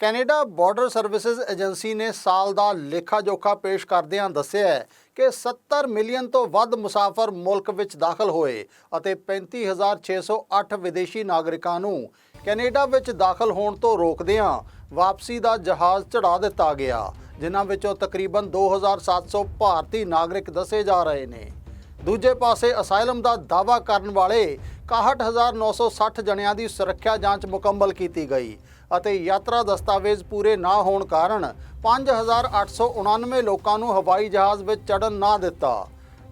Canada border services agency ਨੇ ਸਾਲ ਦਾ ਲੇਖਾ ਜੋਖਾ ਪੇਸ਼ ਕਰਦਿਆਂ ਦੱਸਿਆ ਹੈ ਕਿ 70 ਮਿਲੀਅਨ ਤੋਂ ਵੱਧ ਮੁਸਾਫਰ ਮੁਲਕ ਵਿੱਚ ਦਾਖਲ ਹੋਏ ਅਤੇ 35608 ਵਿਦੇਸ਼ੀ ਨਾਗਰਿਕਾਂ ਨੂੰ ਕੈਨੇਡਾ ਵਿੱਚ ਦਾਖਲ ਹੋਣ ਤੋਂ ਰੋਕਦਿਆਂ ਵਾਪਸੀ ਦਾ ਜਹਾਜ਼ ਚੜਾ ਦਿੱਤਾ ਗਿਆ, ਜਿਨ੍ਹਾਂ ਵਿੱਚੋਂ ਤਕਰੀਬਨ 2700 ਭਾਰਤੀ ਨਾਗਰਿਕ ਦੱਸੇ ਜਾ ਰਹੇ ਨੇ। ਦੂਜੇ ਪਾਸੇ ਅਸਾਈਲਮ ਦਾ ਦਾਅਵਾ ਕਰਨ ਵਾਲੇ 61960 ਜਣਿਆਂ ਦੀ ਸੁਰੱਖਿਆ ਜਾਂਚ ਮੁਕੰਮਲ ਕੀਤੀ ਗਈ ਅਤੇ ਯਾਤਰਾ ਦਸਤਾਵੇਜ਼ ਪੂਰੇ ਨਾ ਹੋਣ ਕਾਰਨ 5899 ਲੋਕਾਂ ਨੂੰ ਹਵਾਈ ਜਹਾਜ਼ ਵਿੱਚ ਚੜ੍ਹਨ ਨਾ ਦਿੱਤਾ।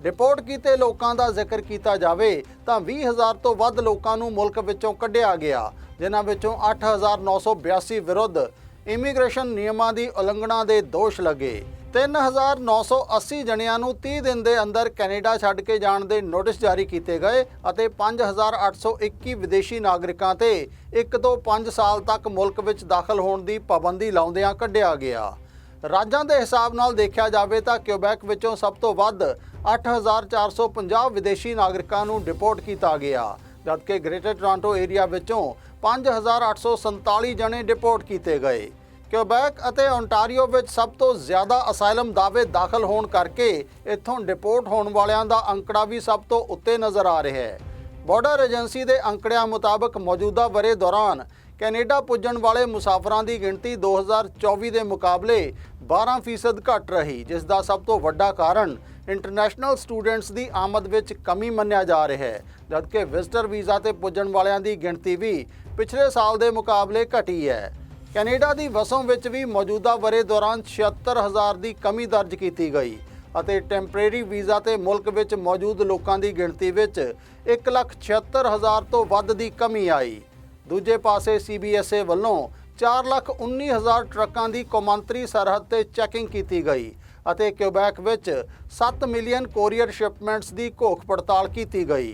ਰਿਪੋਰਟ ਕੀਤੇ ਲੋਕਾਂ ਦਾ ਜ਼ਿਕਰ ਕੀਤਾ ਜਾਵੇ ਤਾਂ 20000 ਤੋਂ ਵੱਧ ਲੋਕਾਂ ਨੂੰ ਮੁਲਕ ਵਿੱਚੋਂ ਕੱਢਿਆ ਗਿਆ, ਜਿਨ੍ਹਾਂ ਵਿੱਚੋਂ 8982 ਵਿਰੁੱਧ ਇਮੀਗ੍ਰੇਸ਼ਨ ਨਿਯਮਾਂ ਦੀ ਉਲੰਘਣਾ ਦੇ ਦੋਸ਼ ਲੱਗੇ। 3980 ਜਣਿਆਂ ਨੂੰ 30 ਦਿਨ ਦੇ ਅੰਦਰ ਕੈਨੇਡਾ ਛੱਡ ਕੇ ਜਾਣ ਦੇ ਨੋਟਿਸ ਜਾਰੀ ਕੀਤੇ ਗਏ ਅਤੇ 5821 ਵਿਦੇਸ਼ੀ ਨਾਗਰਿਕਾਂ ਤੇ 1 ਤੋਂ 5 ਸਾਲ ਤੱਕ ਮੁਲਕ ਵਿੱਚ ਦਾਖਲ ਹੋਣ ਦੀ ਪਾਬੰਦੀ ਲਾਉਂਦਿਆਂ ਕੱਢਿਆ ਗਿਆ। ਰਾਜਾਂ ਦੇ ਹਿਸਾਬ ਨਾਲ ਦੇਖਿਆ ਜਾਵੇ ਤਾਂ ਕਿਊਬੈਕ ਵਿੱਚੋਂ ਸਭ ਤੋਂ ਵੱਧ 8450 ਵਿਦੇਸ਼ੀ ਨਾਗਰਿਕਾਂ ਨੂੰ ਡਿਪੋਰਟ ਕੀਤਾ ਗਿਆ, ਜਦਕਿ ਗ੍ਰੇਟਰ ਟੋਰਾਂਟੋ ਏਰੀਆ ਵਿੱਚੋਂ 5847 ਜਣੇ ਡਿਪੋਰਟ ਕੀਤੇ ਗਏ। ਕਿਊਬੈਕ ਅਤੇ ਓਨਟਾਰੀਓ ਵਿੱਚ ਸਭ ਤੋਂ ਜ਼ਿਆਦਾ ਅਸਾਈਲਮ ਦਾਅਵੇ ਦਾਖਲ ਹੋਣ ਕਰਕੇ ਇੱਥੋਂ ਡਿਪੋਰਟ ਹੋਣ ਵਾਲਿਆਂ ਦਾ ਅੰਕੜਾ ਵੀ ਸਭ ਤੋਂ ਉੱਤੇ ਨਜ਼ਰ ਆ ਰਿਹਾ ਹੈ। ਬਾਰਡਰ ਏਜੰਸੀ ਦੇ ਅੰਕੜਿਆਂ ਮੁਤਾਬਕ ਮੌਜੂਦਾ ਵਰੇ ਦੌਰਾਨ ਕੈਨੇਡਾ ਪੁੱਜਣ ਵਾਲੇ ਮੁਸਾਫਰਾਂ ਦੀ ਗਿਣਤੀ 2024 ਦੇ ਮੁਕਾਬਲੇ 12% ਘਟ ਰਹੀ, ਜਿਸ ਦਾ ਸਭ ਤੋਂ ਵੱਡਾ ਕਾਰਨ ਇੰਟਰਨੈਸ਼ਨਲ ਸਟੂਡੈਂਟਸ ਦੀ ਆਮਦ ਵਿੱਚ ਕਮੀ ਮੰਨਿਆ ਜਾ ਰਿਹਾ ਹੈ, ਜਦਕਿ ਵਿਜ਼ਟਰ ਵੀਜ਼ਾ ਤੇ ਪੁੱਜਣ ਵਾਲਿਆਂ ਦੀ ਗਿਣਤੀ ਵੀ ਪਿਛਲੇ ਸਾਲ ਦੇ ਮੁਕਾਬਲੇ ਘਟੀ ਹੈ। ਕੈਨੇਡਾ ਦੀ ਵਸੋਂ ਵਿੱਚ ਵੀ ਮੌਜੂਦਾ ਵਰੇ ਦੌਰਾਨ 76000 ਦੀ ਕਮੀ ਦਰਜ ਕੀਤੀ ਗਈ ਅਤੇ ਟੈਂਪਰੇਰੀ ਵੀਜ਼ਾ ਤੇ ਮੁਲਕ ਵਿੱਚ ਮੌਜੂਦ ਲੋਕਾਂ ਦੀ ਗਿਣਤੀ ਵਿੱਚ 176000 ਤੋਂ ਵੱਧ ਦੀ ਕਮੀ ਆਈ। ਦੂਜੇ ਪਾਸੇ ਸੀਬੀਐਸਏ ਵੱਲੋਂ 419000 ਟਰੱਕਾਂ ਦੀ ਕੌਮਾਂਤਰੀ ਸਰਹੱਦ ਤੇ ਚੈਕਿੰਗ ਕੀਤੀ ਗਈ ਅਤੇ ਕਿਊਬੈਕ ਵਿੱਚ 7 ਮਿਲੀਅਨ ਕੋਰੀਅਰ ਸ਼ਿਪਮੈਂਟਸ ਦੀ ਘੋਖ ਪੜਤਾਲ ਕੀਤੀ ਗਈ।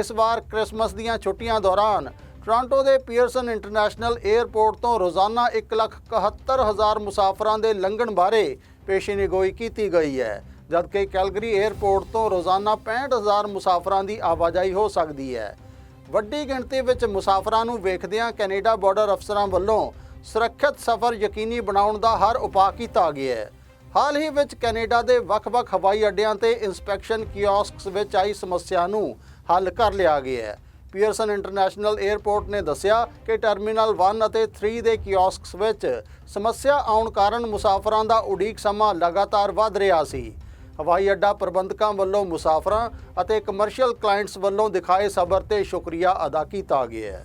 ਇਸ ਵਾਰ ਕ੍ਰਿਸਮਸ ਦੀਆਂ ਛੁੱਟੀਆਂ ਦੌਰਾਨ ਟੋਰਾਂਟੋ ਦੇ ਪੀਅਰਸਨ ਇੰਟਰਨੈਸ਼ਨਲ 에ਅਰਪੋਰਟ ਤੋਂ ਰੋਜ਼ਾਨਾ 171000 ਮੁਸਾਫਰਾਂ ਦੇ ਲੰਘਣ ਬਾਰੇ ਪੇਸ਼ੀਨਗੋਈ ਕੀਤੀ ਗਈ ਹੈ, ਜਦਕਿ ਕੈਲਗਰੀ 에ਅਰਪੋਰਟ ਤੋਂ ਰੋਜ਼ਾਨਾ 65000 ਮੁਸਾਫਰਾਂ ਦੀ ਆਵਾਜਾਈ ਹੋ ਸਕਦੀ ਹੈ। ਵੱਡੀ ਗਿਣਤੀ ਵਿੱਚ ਮੁਸਾਫਰਾਂ ਨੂੰ ਵੇਖਦਿਆਂ ਕੈਨੇਡਾ ਬਾਰਡਰ ਅਫਸਰਾਂ ਵੱਲੋਂ ਸੁਰੱਖਿਅਤ ਸਫ਼ਰ ਯਕੀਨੀ ਬਣਾਉਣ ਦਾ ਹਰ ਉਪਾਅ ਕੀਤਾ ਗਿਆ ਹੈ। ਹਾਲ ਹੀ ਵਿੱਚ ਕੈਨੇਡਾ ਦੇ ਵੱਖ-ਵੱਖ ਹਵਾਈ ਅੱਡਿਆਂ ਤੇ ਇਨਸਪੈਕਸ਼ਨ ਕਿਓਸਕਸ ਵਿੱਚ ਆਈ ਸਮੱਸਿਆ ਨੂੰ ਹੱਲ ਕਰ ਲਿਆ ਗਿਆ ਹੈ। ਪੀਅਰਸਨ ਇੰਟਰਨੈਸ਼ਨਲ 에ਅਰਪੋਰਟ ਨੇ ਦੱਸਿਆ ਕਿ ਟਰਮੀਨਲ 1 ਅਤੇ 3 ਦੇ ਕਿਓਸਕਸ ਵਿੱਚ ਸਮੱਸਿਆ ਆਉਣ ਕਾਰਨ ਮੁਸਾਫਰਾਂ ਦਾ ਉਡੀਕ ਸਮਾਂ ਲਗਾਤਾਰ ਵਧ ਰਿਹਾ ਸੀ। ਹਵਾਈ ਅੱਡਾ ਪ੍ਰਬੰਧਕਾਂ ਵੱਲੋਂ ਮੁਸਾਫਰਾਂ ਅਤੇ ਕਮਰਸ਼ੀਅਲ ਕਲਾਇੰਟਸ ਵੱਲੋਂ ਦਿਖਾਏ ਸਬਰ ਤੇ ਸ਼ੁਕਰੀਆ ਅਦਾ ਕੀਤਾ ਗਿਆ ਹੈ।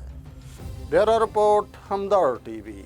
Bureau report Hamdard TV.